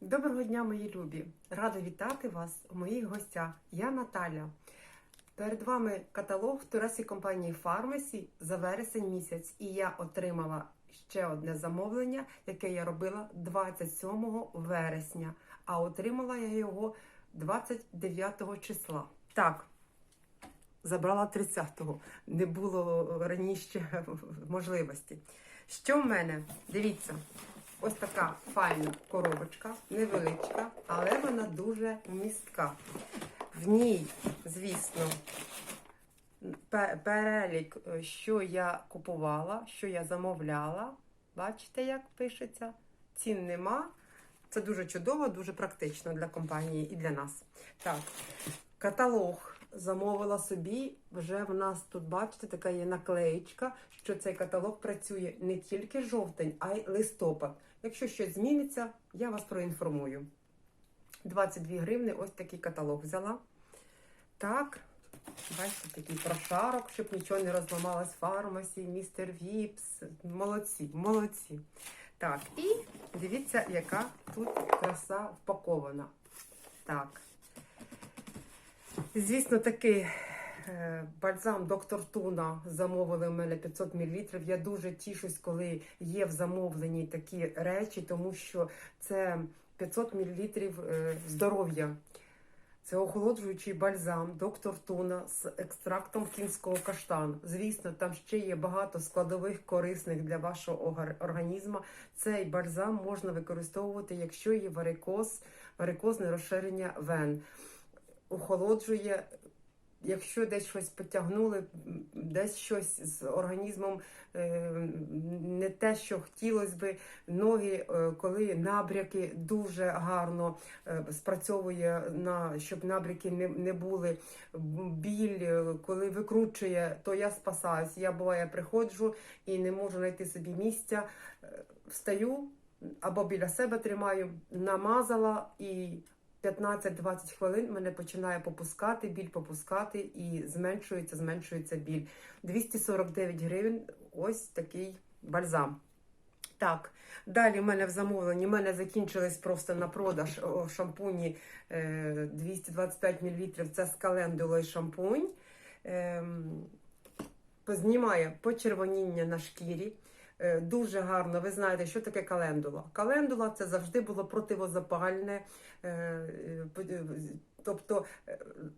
Доброго дня, мої любі! Рада вітати вас у моїх гостях. Я Наталя. Перед вами каталог турецької компанії Фармасі за вересень місяць, і я отримала ще одне замовлення, яке я робила 27 вересня, а отримала я його 29 числа. Так, забрала 30-го. Не було раніше можливості. Що в мене? Дивіться. Ось така файна коробочка, невеличка, але вона дуже містка. В ній, звісно, перелік, е, що я купувала, що я замовляла. Бачите, як пишеться? Цін нема. Це дуже чудово, дуже практично для компанії і для нас. Так, каталог замовила собі. Вже в нас тут, бачите, така є наклеєчка, що цей каталог працює не тільки жовтень, а й листопад. Якщо щось зміниться, я вас проінформую. 22 гривни, ось такий каталог взяла. Так, бачите, такий прошарок, щоб нічого не розламалось фармасі, містер Віпс. Молодці, молодці. Так, і дивіться, яка тут краса впакована. Так. Звісно, такий бальзам доктор Туна замовили в мене 500 мл. Я дуже тішусь, коли є в замовленні такі речі, тому що це 500 мл е, здоров'я. Це охолоджуючий бальзам доктор Туна з екстрактом кінського каштану. Звісно, там ще є багато складових корисних для вашого організму. Цей бальзам можна використовувати, якщо є варикоз, варикозне розширення вен. Охолоджує, якщо десь щось потягнули, десь щось з організмом е, не те, що хотілося би. Ноги, е, коли набряки дуже гарно е, спрацьовує на щоб набряки не, не були. Біль, коли викручує, то я спасаюсь. Я буває приходжу і не можу знайти собі місця. Встаю або біля себе тримаю, намазала і 15-20 хвилин мене починає попускати, біль попускати і зменшується, зменшується біль. 249 гривень. Ось такий бальзам. Так, далі в мене в замовленні. в мене закінчились просто на продаж о, шампуні е, 225 мл. Це з календулою шампунь. Ем, знімає почервоніння на шкірі. Е, Дуже гарно, ви знаєте, що таке календула. Календула це завжди було противозапальне. е, е, Тобто,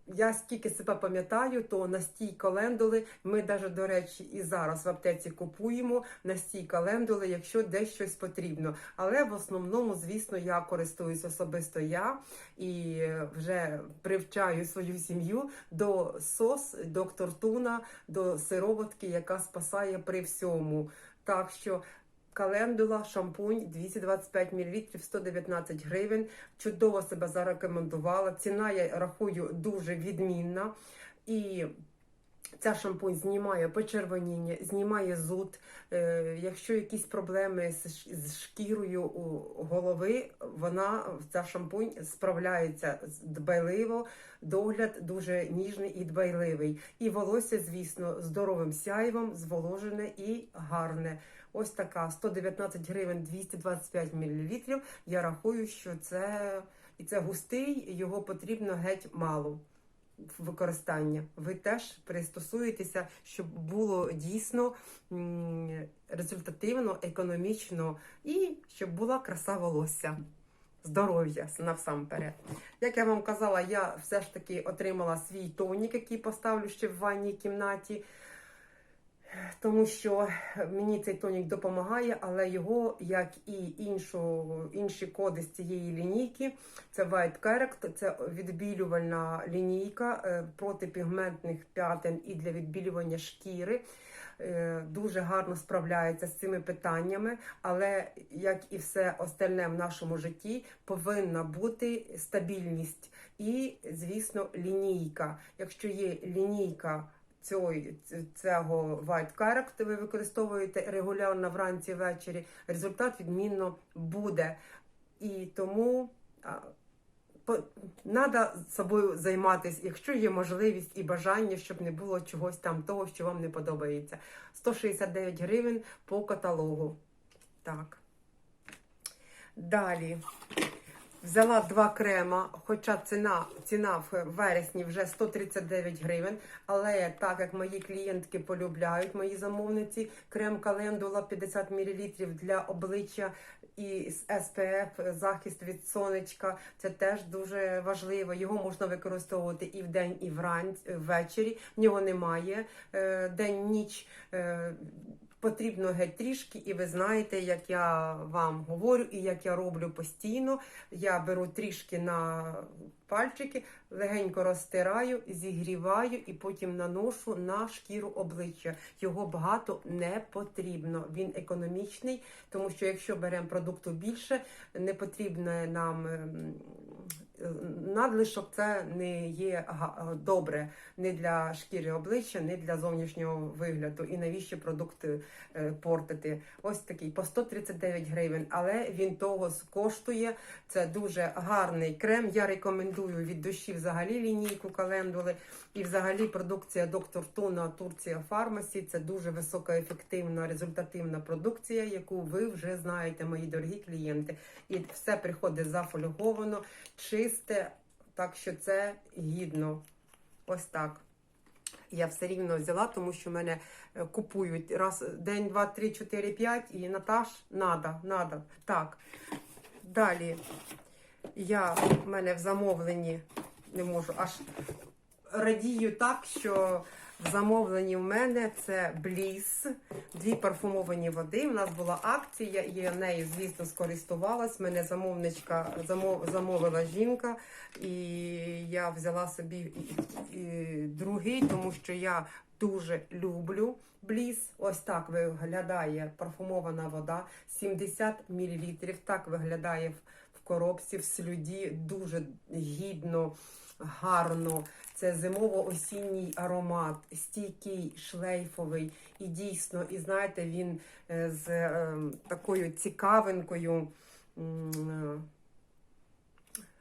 я скільки себе пам'ятаю, то настій календули ми навіть, до речі, і зараз в аптеці купуємо настій календули, якщо десь щось потрібно. Але в основному, звісно, я користуюсь особисто я і вже привчаю свою сім'ю до сос, доктор Туна, до сироватки, яка спасає при всьому. Так що календула, шампунь 225 мл, 119 гривень. Чудово себе зарекомендувала. Ціна, я рахую, дуже відмінна. І Ця шампунь знімає почервоніння, знімає зуд. Е, якщо якісь проблеми з, шкірою у голови, вона ця шампунь справляється дбайливо. Догляд дуже ніжний і дбайливий. І волосся, звісно, здоровим сяйвом, зволожене і гарне. Ось така 119 гривень 225 мл. Я рахую, що це і це густий, його потрібно геть мало використання. Ви теж пристосуєтеся, щоб було дійсно результативно, економічно і щоб була краса волосся. Здоров'я насамперед. Як я вам казала, я все ж таки отримала свій тонік, який поставлю ще в ванній кімнаті, тому що мені цей тонік допомагає, але його, як і іншу, інші коди з цієї лінійки, це White Character, це відбілювальна лінійка е, проти пігментних п'ятен і для відбілювання шкіри. Е, Дуже гарно справляється з цими питаннями, але як і все остальне в нашому житті, повинна бути стабільність і, звісно, лінійка. Якщо є лінійка цього, цього White Character, ви використовуєте регулярно вранці ввечері, результат відмінно буде. І тому а, по- Надо собою займатися, якщо є можливість і бажання, щоб не було чогось там того, що вам не подобається. 169 гривень по каталогу. Так. Далі. Взяла два крема, хоча ціна, ціна в вересні вже 139 гривень. Але так як мої клієнтки полюбляють, мої замовниці, крем календула 50 мл для обличчя і SPF, захист від сонечка. Це теж дуже важливо. Його можна використовувати і вдень, і вранці, ввечері. В нього немає е, день-ніч. Потрібно геть трішки, і ви знаєте, як я вам говорю, і як я роблю постійно. Я беру трішки на пальчики, легенько розтираю, зігріваю і потім наношу на шкіру обличчя. Його багато не потрібно. Він економічний, тому що якщо беремо продукту більше, не потрібно нам. Надлишок це не є добре не для шкіри обличчя, не для зовнішнього вигляду. І навіщо продукти е, портити? Ось такий по 139 гривень, але він того коштує. Це дуже гарний крем. Я рекомендую від душі взагалі лінійку календули. І взагалі продукція доктор Туна Турція Фармасі. Це дуже високоефективна, результативна продукція, яку ви вже знаєте, мої дорогі клієнти. І все приходить зафольговано, чисте, так що це гідно. Ось так. Я все рівно взяла, тому що мене е, купують раз день, два, три, чотири, п'ять, і Наташ, надо, надо. Так. Далі я в мене в замовленні не можу аж радію так, що в замовленні в мене це Бліс, дві парфумовані води. У нас була акція, і я нею, звісно, скористувалась. Мене замовничка замов, замовила жінка, і я взяла собі і- і другий, тому що я дуже люблю Бліс. Ось так виглядає парфумована вода, 70 мл. Так виглядає в коробці, в слюді, дуже гідно, гарно. Це зимово-осінній аромат, стійкий, шлейфовий. І дійсно, і знаєте, він е, з е, такою цікавинкою е,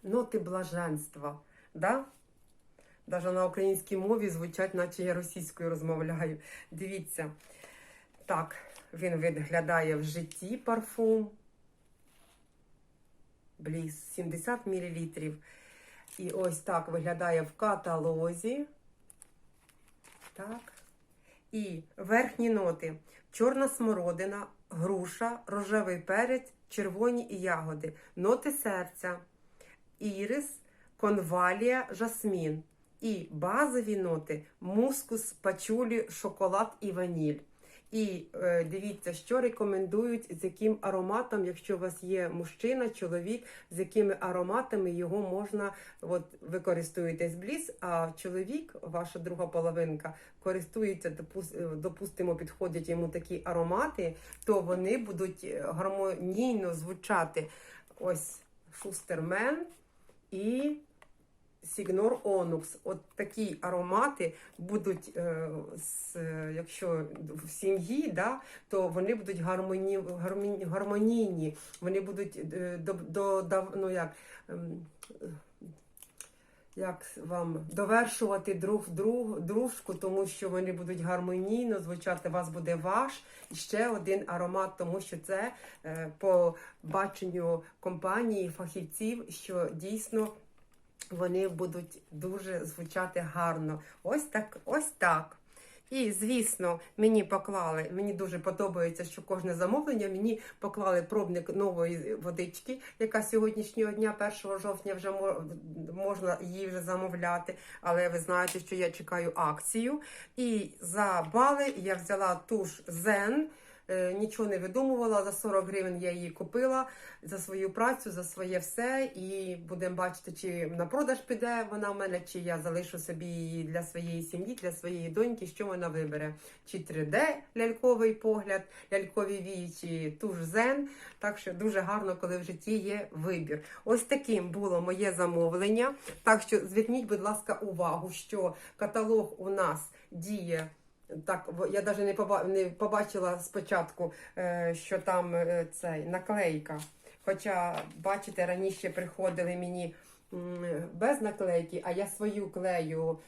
ноти блаженства. Да? Даже на українській мові звучать, наче я російською розмовляю. Дивіться, так, він виглядає в житті парфум. Бліз, 70 мл. І ось так виглядає в каталозі. Так. І верхні ноти: чорна смородина, груша, рожевий перець, червоні ягоди, ноти серця, ірис, конвалія, жасмін. І базові ноти мускус, пачулі, шоколад і ваніль. І е, дивіться, що рекомендують, з яким ароматом, якщо у вас є мужчина, чоловік, з якими ароматами його можна, от користуєтесь бліз, а чоловік, ваша друга половинка, користується, е, допустимо, підходять йому такі аромати, то вони будуть е, гармонійно звучати. Ось Шустермен і Сігнор Онукс. От такі аромати будуть, е, з, якщо в сім'ї, да, то вони будуть гармоні, гармоні, гармонійні, вони будуть е, до, до, ну, як, е, як вам довершувати друг друг, дружку, тому що вони будуть гармонійно звучати. Вас буде ваш і ще один аромат, тому що це е, по баченню компанії, фахівців, що дійсно вони будуть дуже звучати гарно. Ось так, ось так. І, звісно, мені поклали, мені дуже подобається, що кожне замовлення мені поклали пробник нової водички, яка сьогоднішнього дня, 1 жовтня, вже можна її вже замовляти. Але ви знаєте, що я чекаю акцію. І за бали я взяла туш Zen. Е, Нічого не видумувала, за 40 гривень я її купила за свою працю, за своє все. І будемо бачити, чи на продаж піде вона в мене, чи я залишу собі її для своєї сім'ї, для своєї доньки, що вона вибере. Чи 3D ляльковий погляд, лялькові вії, чи туш зен. Так що дуже гарно, коли в житті є вибір. Ось таким було моє замовлення. Так що зверніть, будь ласка, увагу, що каталог у нас діє. Так, я навіть не поба- побачила спочатку, е, що там е, цей наклейка. Хоча, бачите, раніше приходили мені без наклейки, а я свою клею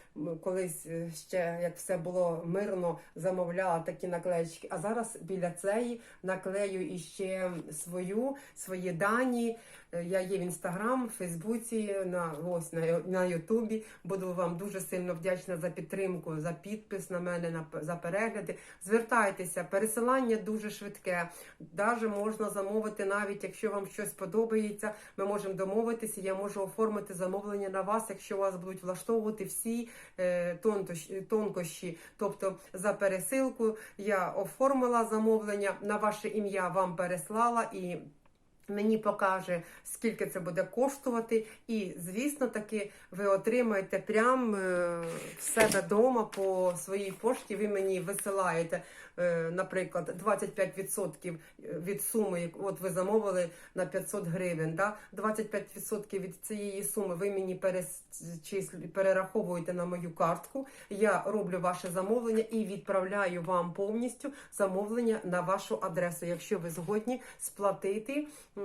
колись е, ще, як все було мирно, замовляла такі наклеїчки. А зараз біля цієї наклею іще свою, свої дані. Е, Я є в інстаграм, Фейсбуці, на ось на, на Ютубі. Буду вам дуже сильно вдячна за підтримку, за підпис на мене, на за перегляди. Звертайтеся, пересилання дуже швидке. Даже можна замовити, навіть якщо вам щось подобається. Ми можемо домовитися. Я можу оформити замовлення на вас, якщо вас будуть влаштовувати всі е, тонкощі. Тобто за пересилку я оформила замовлення на ваше ім'я, вам переслала і. Мені покаже, скільки це буде коштувати, і звісно таки ви отримаєте прямо е, в себе вдома по своїй пошті. Ви мені висилаєте, наприклад, 25% від суми, от ви замовили на 500 гривень. Да? 25% від цієї суми ви мені перераховуєте на мою картку. Я роблю ваше замовлення і відправляю вам повністю замовлення на вашу адресу, якщо ви згодні сплатити е,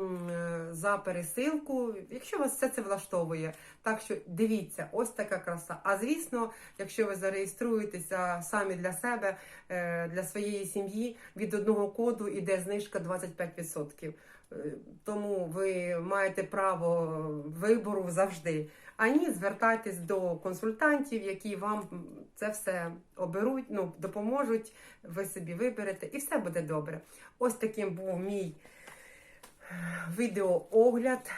за пересилку, якщо вас все це влаштовує. Так що дивіться, ось така краса. А звісно, якщо ви зареєструєтеся самі для себе, е, для своєї сім'ї, від одного коду йде знижка 25%. Е, Тому ви маєте право вибору завжди. А ні, звертайтесь до консультантів, які вам це все оберуть, ну, допоможуть, ви собі виберете, і все буде добре. Ось таким був мій відеоогляд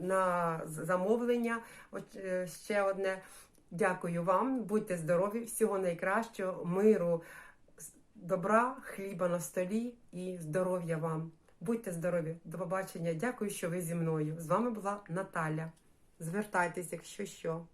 на замовлення. От е, ще одне. Дякую вам, будьте здорові, всього найкращого, миру, добра, хліба на столі і здоров'я вам. Будьте здорові, до побачення. Дякую, що ви зі мною. З вами була Наталя. Звертайтесь, якщо що.